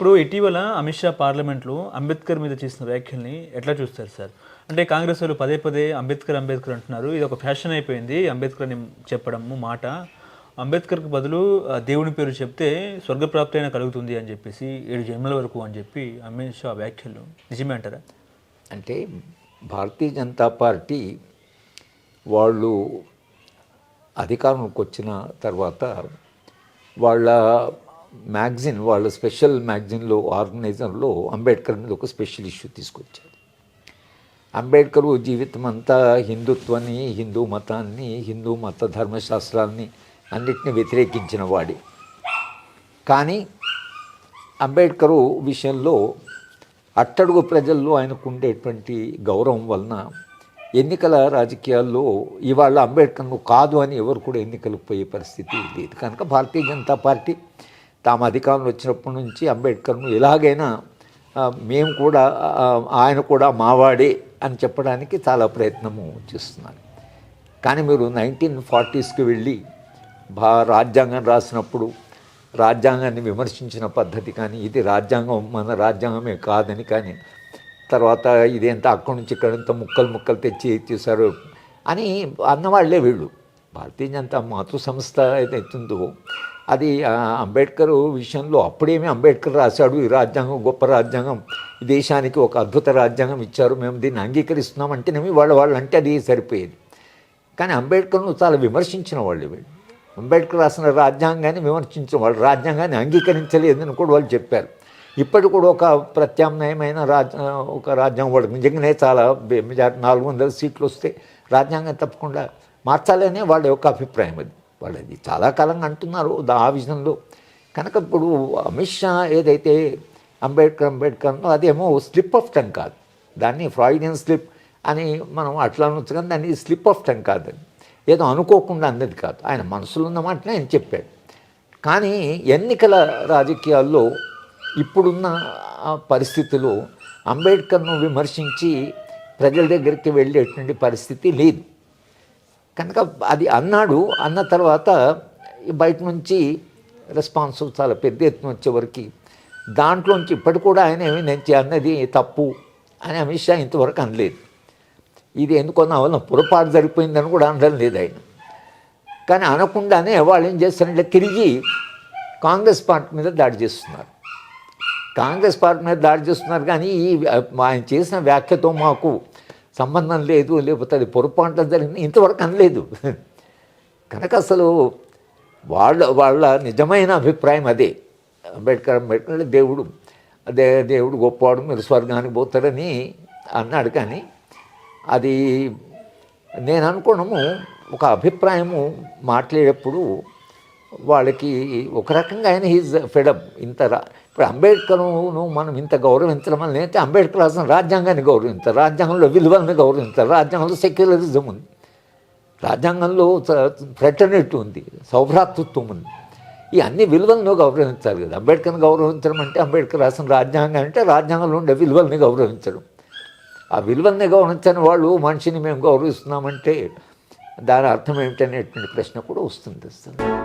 ఇప్పుడు ఇటీవల అమిత్ షా పార్లమెంట్లో అంబేద్కర్ మీద చేసిన వ్యాఖ్యల్ని ఎట్లా చూస్తారు సార్? అంటే కాంగ్రెస్ వాళ్ళు పదే పదే అంబేద్కర్ అంబేద్కర్ అంటున్నారు. ఇది ఒక ఫ్యాషన్ అయిపోయింది అంబేద్కర్ అని చెప్పడము మాట. అంబేద్కర్కి బదులు ఆ, దేవుని పేరు చెప్తే స్వర్గప్రాప్తి అయినా కలుగుతుంది అని చెప్పేసి ఏడు జన్మల వరకు అని చెప్పి అమిత్ షా వ్యాఖ్యలు. నిజమే అంటారా? అంటే భారతీయ జనతా పార్టీ వాళ్ళు అధికారంలోకి వచ్చిన తర్వాత వాళ్ళ మ్యాగజిన్ వాళ్ళ స్పెషల్ మ్యాగజిన్లో ఆర్గనైజర్లో అంబేద్కర్ మీద ఒక స్పెషల్ ఇష్యూ తీసుకొచ్చారు. అంబేద్కర్ జీవితం అంతా హిందుత్వాన్ని హిందూ మతాన్ని హిందూ మత ధర్మశాస్త్రాన్ని అన్నిటిని వ్యతిరేకించిన వాడి. కానీ అంబేద్కరు విషయంలో అట్టడుగు ప్రజల్లో ఆయనకు ఉండేటువంటి గౌరవం వలన ఎన్నికల రాజకీయాల్లో ఇవాళ అంబేద్కర్ను కాదు అని ఎవరు కూడా ఎన్నికలకు పోయే పరిస్థితి లేదు. కనుక భారతీయ జనతా పార్టీ తాము అధికారంలో వచ్చినప్పటి నుంచి అంబేద్కర్ను ఎలాగైనా మేము కూడా ఆయన కూడా మావాడే అని చెప్పడానికి చాలా ప్రయత్నము చేస్తున్నాను కానీ మీరు నైన్టీన్ ఫార్టీస్కి వెళ్ళి భా రాజ్యాంగం రాసినప్పుడు రాజ్యాంగాన్ని విమర్శించిన పద్ధతి కానీ ఇది రాజ్యాంగం మన రాజ్యాంగమే కాదని కానీ తర్వాత ఇదేంత అక్కడి నుంచి ఇక్కడంతా ముక్కలు ముక్కలు తెచ్చి చేశారు అని అన్నవాళ్ళే వీళ్ళు. భారతీయ జనతా మాతృ సంస్థ ఏదైతుందో అది అంబేద్కర్ విషయంలో అప్పుడేమీ అంబేద్కర్ రాశాడు ఈ రాజ్యాంగం గొప్ప రాజ్యాంగం ఈ దేశానికి ఒక అద్భుత రాజ్యాంగం ఇచ్చారు మేము దీన్ని అంగీకరిస్తున్నాం అంటేనేమి వాళ్ళ వాళ్ళు అంటే అది సరిపోయేది. కానీ అంబేద్కర్ను చాలా విమర్శించిన వాళ్ళు వీళ్ళు. అంబేద్కర్ రాసిన రాజ్యాంగాన్ని విమర్శించిన వాళ్ళు రాజ్యాంగాన్ని అంగీకరించలేదని కూడా వాళ్ళు చెప్పారు. ఇప్పటికి కూడా ఒక ప్రత్యామ్నాయమైన రాజ్య ఒక రాజ్యాంగం వాళ్ళకి నిజంగానే చాలా నాలుగు వందల సీట్లు వస్తే రాజ్యాంగం తప్పకుండా మార్చాలనే వాళ్ళ యొక్క అభిప్రాయం అది. వాళ్ళది చాలా కాలంగా అంటున్నారు దా- ఆ విజన్లో కనుక ఇప్పుడు అమిత్ షా ఏదైతే అంబేద్కర్ అంబేద్కర్ అదేమో స్లిప్ ఆఫ్ టంగ్ కాదు. దాన్ని ఫ్రాయిడియన్ స్లిప్ అని మనం అట్లా అనొచ్చు కానీ దాన్ని స్లిప్ ఆఫ్ టంగ్ కాదు. ఏదో అనుకోకుండా అన్నది కాదు. ఆయన మనసులో ఉన్న మాటనే ఆయన చెప్పాడు. కానీ ఎన్నికల రాజకీయాల్లో ఇప్పుడున్న ఆ పరిస్థితిలో అంబేద్కర్ను విమర్శించి ప్రజల దగ్గరికి వెళ్ళేటువంటి పరిస్థితి లేదు. కనుక అది అన్నాడు అన్న తర్వాత బయట నుంచి రెస్పాన్స్ చాలా పెద్ద ఎత్తున వచ్చేవరకు దాంట్లోంచి ఇప్పటి కూడా ఆయన ఏమి నేను అన్నది తప్పు అని అమిత్ షా ఇంతవరకు అనలేదు. ఇది ఎందుకో నా వల్ల పొరపాటు జరిగిపోయిందని కూడా అనడం లేదు ఆయన. కానీ అనకుండానే వాళ్ళు ఏం చేస్తారంటే తిరిగి కాంగ్రెస్ పార్టీ మీద దాడి చేస్తున్నారు. కాంగ్రెస్ పార్టీ మీద దాడి చేస్తున్నారు కానీ ఈ ఆయన చేసిన వ్యాఖ్యతో మాకు సంబంధం లేదు లేకపోతే అది పొరపాట్లు జరిగింది ఇంతవరకు అనలేదు. కనుక అసలు వాళ్ళ వాళ్ళ నిజమైన అభిప్రాయం అదే. అంబేద్కర్ అంబేద్కర్ దేవుడు అదే దేవుడు గొప్పవాడు మీరు స్వర్గానికి పోతారని అన్నాడు కానీ అది నేను అనుకోవడము ఒక అభిప్రాయము మాట్లాడేటప్పుడు వాళ్ళకి ఒక రకంగా ఆయన హీజ్ ఫెడప్ ఇంత రా ఇప్పుడు అంబేద్కర్ను మనం ఇంత గౌరవించడం వల్ల అయితే అంబేద్కర్ రాసిన రాజ్యాంగాన్ని గౌరవించారు. రాజ్యాంగంలో విలువలను గౌరవించారు. రాజ్యాంగంలో సెక్యులరిజం ఉంది. రాజ్యాంగంలో ఫ్రెటర్నిటీ ఉంది. సౌభ్రాతృత్వం ఉంది. ఈ అన్ని విలువలను గౌరవించాలి కదా. అంబేద్కర్ని గౌరవించడం అంటే అంబేద్కర్ రాసిన రాజ్యాంగం అంటే రాజ్యాంగంలో ఉండే విలువల్ని గౌరవించడం. ఆ విలువల్ని గౌరవించని వాళ్ళు మనిషిని మేము గౌరవిస్తున్నామంటే దాని అర్థం ఏమిటనేటువంటి ప్రశ్న కూడా వస్తుంది.